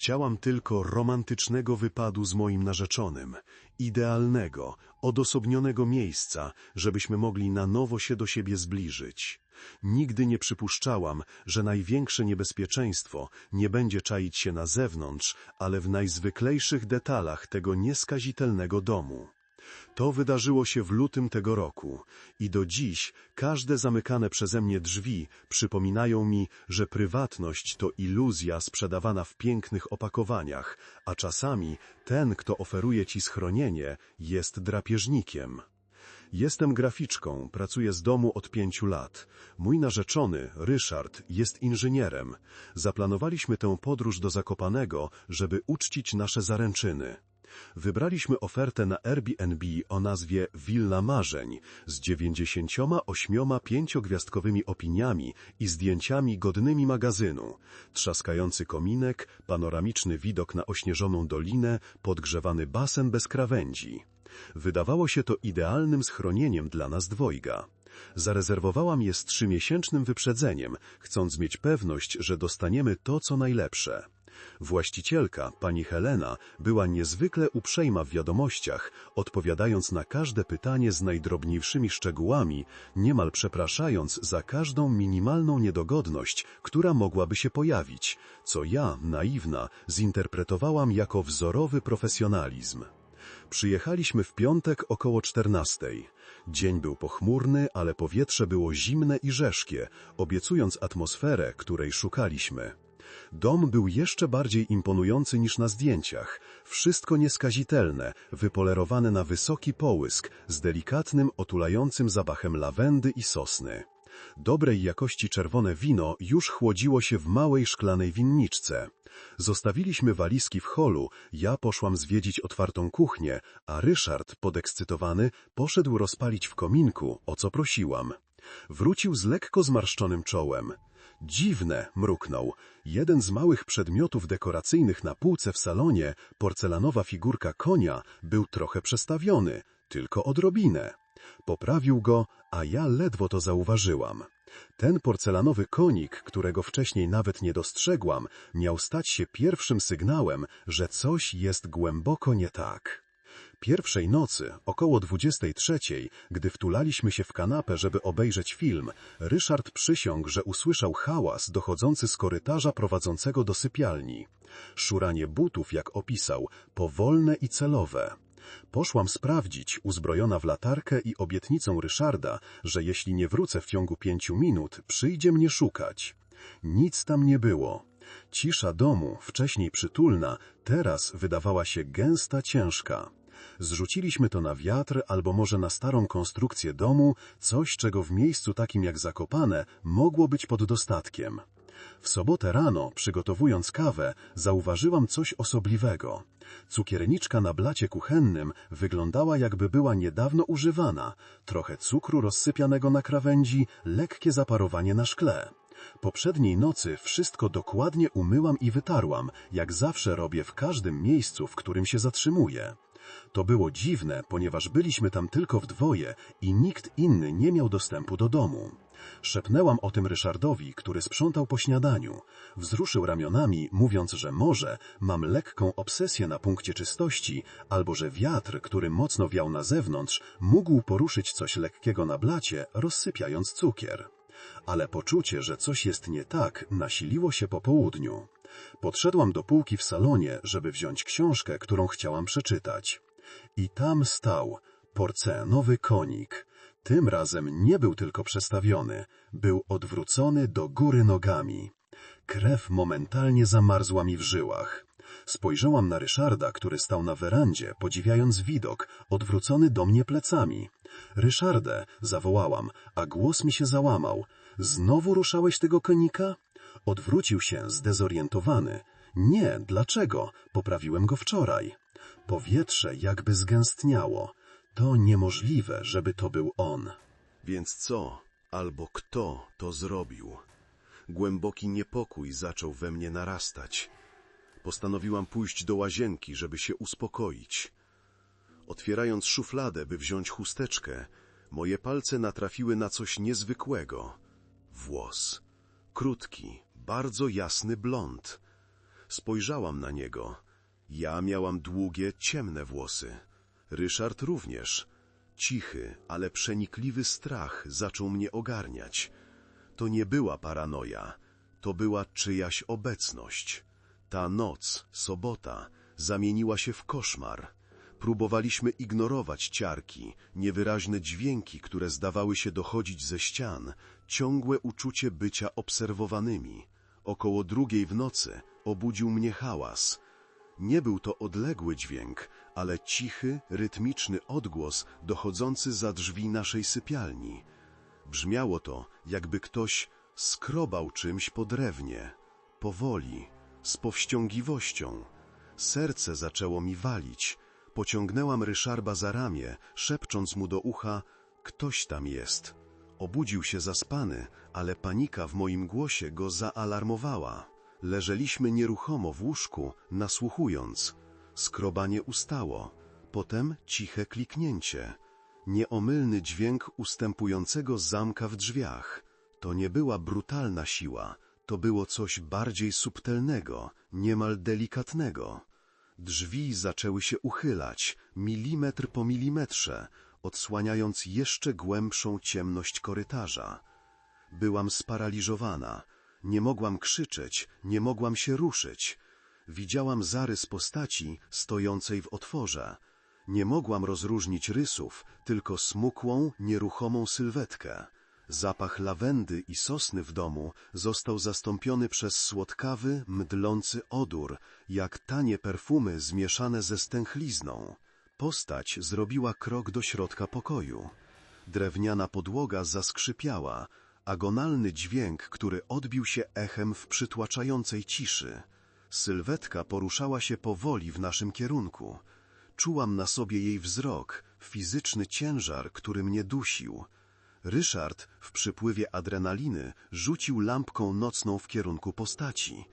Chciałam tylko romantycznego wypadu z moim narzeczonym, idealnego, odosobnionego miejsca, żebyśmy mogli na nowo się do siebie zbliżyć. Nigdy nie przypuszczałam, że największe niebezpieczeństwo nie będzie czaić się na zewnątrz, ale w najzwyklejszych detalach tego nieskazitelnego domu. To wydarzyło się w lutym tego roku i do dziś każde zamykane przeze mnie drzwi przypominają mi, że prywatność to iluzja sprzedawana w pięknych opakowaniach, a czasami ten, kto oferuje ci schronienie, jest drapieżnikiem. Jestem graficzką, pracuję z domu od pięciu lat. Mój narzeczony, Ryszard, jest inżynierem. Zaplanowaliśmy tę podróż do Zakopanego, żeby uczcić nasze zaręczyny. Wybraliśmy ofertę na Airbnb o nazwie Willa Marzeń z 98 pięciogwiazdkowymi opiniami i zdjęciami godnymi magazynu. Trzaskający kominek, panoramiczny widok na ośnieżoną dolinę, podgrzewany basen bez krawędzi. Wydawało się to idealnym schronieniem dla nas dwojga. Zarezerwowałam je z trzymiesięcznym wyprzedzeniem, chcąc mieć pewność, że dostaniemy to, co najlepsze. Właścicielka, pani Helena, była niezwykle uprzejma w wiadomościach, odpowiadając na każde pytanie z najdrobniejszymi szczegółami, niemal przepraszając za każdą minimalną niedogodność, która mogłaby się pojawić, co ja, naiwna, zinterpretowałam jako wzorowy profesjonalizm. Przyjechaliśmy w piątek około czternastej. Dzień był pochmurny, ale powietrze było zimne i rzeszkie, obiecując atmosferę, której szukaliśmy. Dom był jeszcze bardziej imponujący niż na zdjęciach. Wszystko nieskazitelne, wypolerowane na wysoki połysk, z delikatnym, otulającym zapachem lawendy i sosny. Dobrej jakości czerwone wino już chłodziło się w małej szklanej winniczce. Zostawiliśmy walizki w holu, ja poszłam zwiedzić otwartą kuchnię, a Ryszard, podekscytowany, poszedł rozpalić w kominku, o co prosiłam. Wrócił z lekko zmarszczonym czołem. Dziwne, mruknął. Jeden z małych przedmiotów dekoracyjnych na półce w salonie, porcelanowa figurka konia, był trochę przestawiony, tylko odrobinę. Poprawił go, a ja ledwo to zauważyłam. Ten porcelanowy konik, którego wcześniej nawet nie dostrzegłam, miał stać się pierwszym sygnałem, że coś jest głęboko nie tak. Pierwszej nocy, około dwudziestej trzeciej, gdy wtulaliśmy się w kanapę, żeby obejrzeć film, Ryszard przysiągł, że usłyszał hałas dochodzący z korytarza prowadzącego do sypialni. Szuranie butów, jak opisał, powolne i celowe. Poszłam sprawdzić, uzbrojona w latarkę i obietnicą Ryszarda, że jeśli nie wrócę w ciągu pięciu minut, przyjdzie mnie szukać. Nic tam nie było. Cisza domu, wcześniej przytulna, teraz wydawała się gęsta, ciężka. Zrzuciliśmy to na wiatr albo może na starą konstrukcję domu, coś czego w miejscu takim jak Zakopane mogło być pod dostatkiem. W sobotę rano, przygotowując kawę, zauważyłam coś osobliwego. Cukierniczka na blacie kuchennym wyglądała jakby była niedawno używana. Trochę cukru rozsypianego na krawędzi, lekkie zaparowanie na szkle. Poprzedniej nocy wszystko dokładnie umyłam i wytarłam, jak zawsze robię w każdym miejscu, w którym się zatrzymuję. To było dziwne, ponieważ byliśmy tam tylko w dwoje i nikt inny nie miał dostępu do domu. Szepnęłam o tym Ryszardowi, który sprzątał po śniadaniu. Wzruszył ramionami, mówiąc, że może mam lekką obsesję na punkcie czystości, albo że wiatr, który mocno wiał na zewnątrz, mógł poruszyć coś lekkiego na blacie, rozsypiając cukier. Ale poczucie, że coś jest nie tak, nasiliło się po południu. Podszedłam do półki w salonie, żeby wziąć książkę, którą chciałam przeczytać. I tam stał porcelanowy konik. Tym razem nie był tylko przestawiony, był odwrócony do góry nogami. Krew momentalnie zamarzła mi w żyłach. Spojrzałam na Ryszarda, który stał na werandzie, podziwiając widok, odwrócony do mnie plecami. Ryszardę, zawołałam, a głos mi się załamał. Znowu ruszałeś tego konika? Odwrócił się, zdezorientowany. Nie, dlaczego? Poprawiłem go wczoraj. Powietrze jakby zgęstniało. To niemożliwe, żeby to był on. Więc co, albo kto to zrobił? Głęboki niepokój zaczął we mnie narastać. Postanowiłam pójść do łazienki, żeby się uspokoić. Otwierając szufladę, by wziąć chusteczkę, moje palce natrafiły na coś niezwykłego. Włos. Krótki, bardzo jasny blond. Spojrzałam na niego. Ja miałam długie, ciemne włosy. Ryszard również. Cichy, ale przenikliwy strach zaczął mnie ogarniać. To nie była paranoja, to była czyjaś obecność. Ta noc, sobota, zamieniła się w koszmar. Próbowaliśmy ignorować ciarki, niewyraźne dźwięki, które zdawały się dochodzić ze ścian, ciągłe uczucie bycia obserwowanymi. Około drugiej w nocy obudził mnie hałas. Nie był to odległy dźwięk, ale cichy, rytmiczny odgłos dochodzący za drzwi naszej sypialni. Brzmiało to, jakby ktoś skrobał czymś po drewnie, powoli, z powściągliwością. Serce zaczęło mi walić. Pociągnęłam Ryszarba za ramię, szepcząc mu do ucha: Ktoś tam jest. Obudził się zaspany, ale panika w moim głosie go zaalarmowała. Leżeliśmy nieruchomo w łóżku, nasłuchując. Skrobanie ustało, potem ciche kliknięcie. Nieomylny dźwięk ustępującego zamka w drzwiach. To nie była brutalna siła, to było coś bardziej subtelnego, niemal delikatnego. Drzwi zaczęły się uchylać, milimetr po milimetrze, odsłaniając jeszcze głębszą ciemność korytarza. Byłam sparaliżowana. Nie mogłam krzyczeć, nie mogłam się ruszyć. Widziałam zarys postaci stojącej w otworze. Nie mogłam rozróżnić rysów, tylko smukłą, nieruchomą sylwetkę. Zapach lawendy i sosny w domu został zastąpiony przez słodkawy, mdlący odór, jak tanie perfumy zmieszane ze stęchlizną. Postać zrobiła krok do środka pokoju. Drewniana podłoga zaskrzypiała, agonalny dźwięk, który odbił się echem w przytłaczającej ciszy. Sylwetka poruszała się powoli w naszym kierunku. Czułam na sobie jej wzrok, fizyczny ciężar, który mnie dusił. Ryszard w przypływie adrenaliny rzucił lampką nocną w kierunku postaci.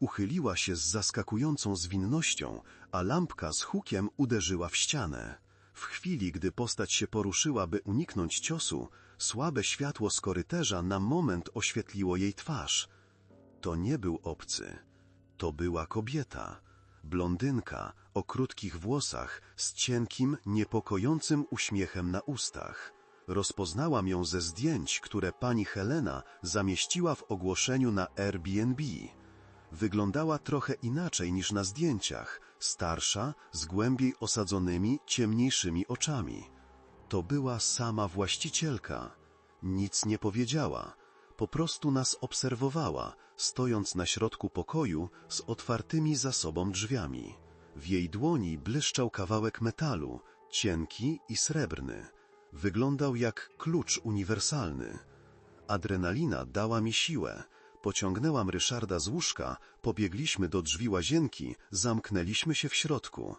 Uchyliła się z zaskakującą zwinnością, a lampka z hukiem uderzyła w ścianę. W chwili, gdy postać się poruszyła, by uniknąć ciosu, słabe światło z korytarza na moment oświetliło jej twarz. To nie był obcy. To była kobieta. Blondynka o krótkich włosach z cienkim, niepokojącym uśmiechem na ustach. Rozpoznałam ją ze zdjęć, które pani Helena zamieściła w ogłoszeniu na Airbnb. Wyglądała trochę inaczej niż na zdjęciach, starsza, z głębiej osadzonymi, ciemniejszymi oczami. To była sama właścicielka. Nic nie powiedziała, po prostu nas obserwowała, stojąc na środku pokoju z otwartymi za sobą drzwiami. W jej dłoni błyszczał kawałek metalu, cienki i srebrny. Wyglądał jak klucz uniwersalny. Adrenalina dała mi siłę. Pociągnęłam Ryszarda z łóżka, pobiegliśmy do drzwi łazienki, zamknęliśmy się w środku.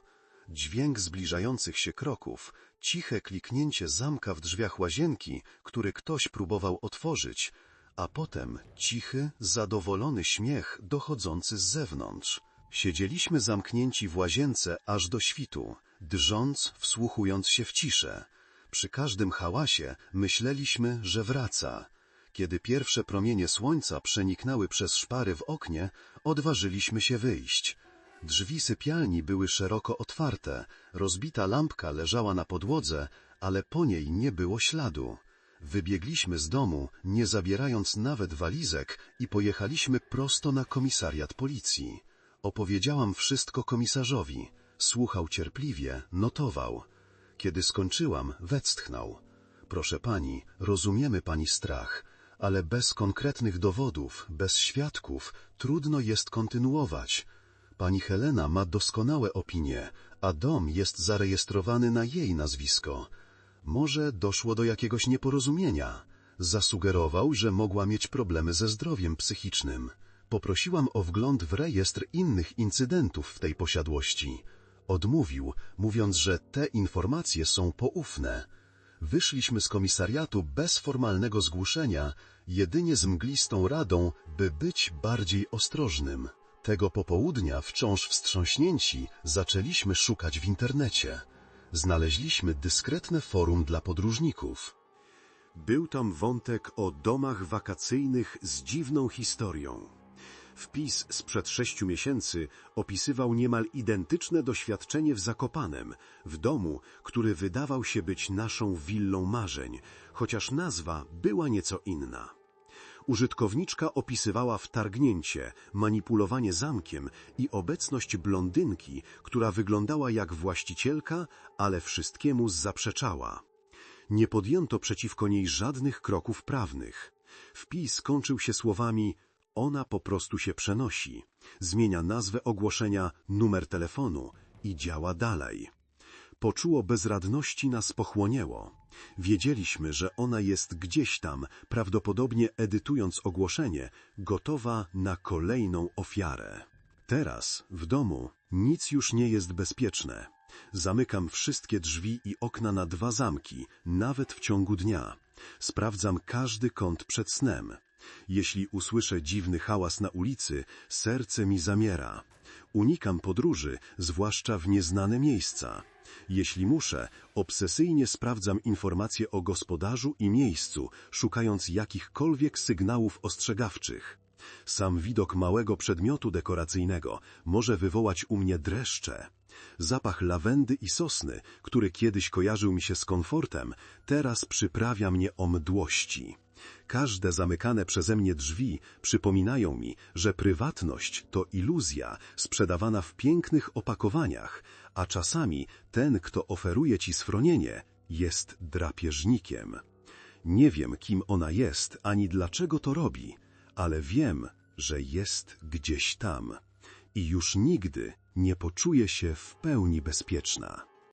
Dźwięk zbliżających się kroków, ciche kliknięcie zamka w drzwiach łazienki, który ktoś próbował otworzyć, a potem cichy, zadowolony śmiech dochodzący z zewnątrz. Siedzieliśmy zamknięci w łazience aż do świtu, drżąc, wsłuchując się w ciszę. Przy każdym hałasie myśleliśmy, że wraca. Kiedy pierwsze promienie słońca przeniknęły przez szpary w oknie, odważyliśmy się wyjść. Drzwi sypialni były szeroko otwarte, rozbita lampka leżała na podłodze, ale po niej nie było śladu. Wybiegliśmy z domu, nie zabierając nawet walizek i pojechaliśmy prosto na komisariat policji. Opowiedziałam wszystko komisarzowi. Słuchał cierpliwie, notował. Kiedy skończyłam, westchnął. Proszę pani, rozumiemy pani strach, ale bez konkretnych dowodów, bez świadków, trudno jest kontynuować. Pani Helena ma doskonałe opinie, a dom jest zarejestrowany na jej nazwisko. Może doszło do jakiegoś nieporozumienia. Zasugerował, że mogła mieć problemy ze zdrowiem psychicznym. Poprosiłam o wgląd w rejestr innych incydentów w tej posiadłości. Odmówił, mówiąc, że te informacje są poufne. Wyszliśmy z komisariatu bez formalnego zgłoszenia, jedynie z mglistą radą, by być bardziej ostrożnym. Tego popołudnia, wciąż wstrząśnięci, zaczęliśmy szukać w internecie. Znaleźliśmy dyskretne forum dla podróżników. Był tam wątek o domach wakacyjnych z dziwną historią. Wpis sprzed sześciu miesięcy opisywał niemal identyczne doświadczenie w Zakopanem, w domu, który wydawał się być naszą willą marzeń, chociaż nazwa była nieco inna. Użytkowniczka opisywała wtargnięcie, manipulowanie zamkiem i obecność blondynki, która wyglądała jak właścicielka, ale wszystkiemu zaprzeczała. Nie podjęto przeciwko niej żadnych kroków prawnych. Wpis kończył się słowami ona po prostu się przenosi, zmienia nazwę ogłoszenia, numer telefonu i działa dalej. Poczuło bezradności nas pochłonięło. Wiedzieliśmy, że ona jest gdzieś tam, prawdopodobnie edytując ogłoszenie, gotowa na kolejną ofiarę. Teraz, w domu, nic już nie jest bezpieczne. Zamykam wszystkie drzwi i okna na dwa zamki, nawet w ciągu dnia. Sprawdzam każdy kąt przed snem. Jeśli usłyszę dziwny hałas na ulicy, serce mi zamiera. Unikam podróży, zwłaszcza w nieznane miejsca. Jeśli muszę, obsesyjnie sprawdzam informacje o gospodarzu i miejscu, szukając jakichkolwiek sygnałów ostrzegawczych. Sam widok małego przedmiotu dekoracyjnego może wywołać u mnie dreszcze. Zapach lawendy i sosny, który kiedyś kojarzył mi się z komfortem, teraz przyprawia mnie o mdłości. Każde zamykane przeze mnie drzwi przypominają mi, że prywatność to iluzja sprzedawana w pięknych opakowaniach, a czasami ten, kto oferuje ci schronienie, jest drapieżnikiem. Nie wiem, kim ona jest, ani dlaczego to robi, ale wiem, że jest gdzieś tam i już nigdy nie poczuję się w pełni bezpieczna.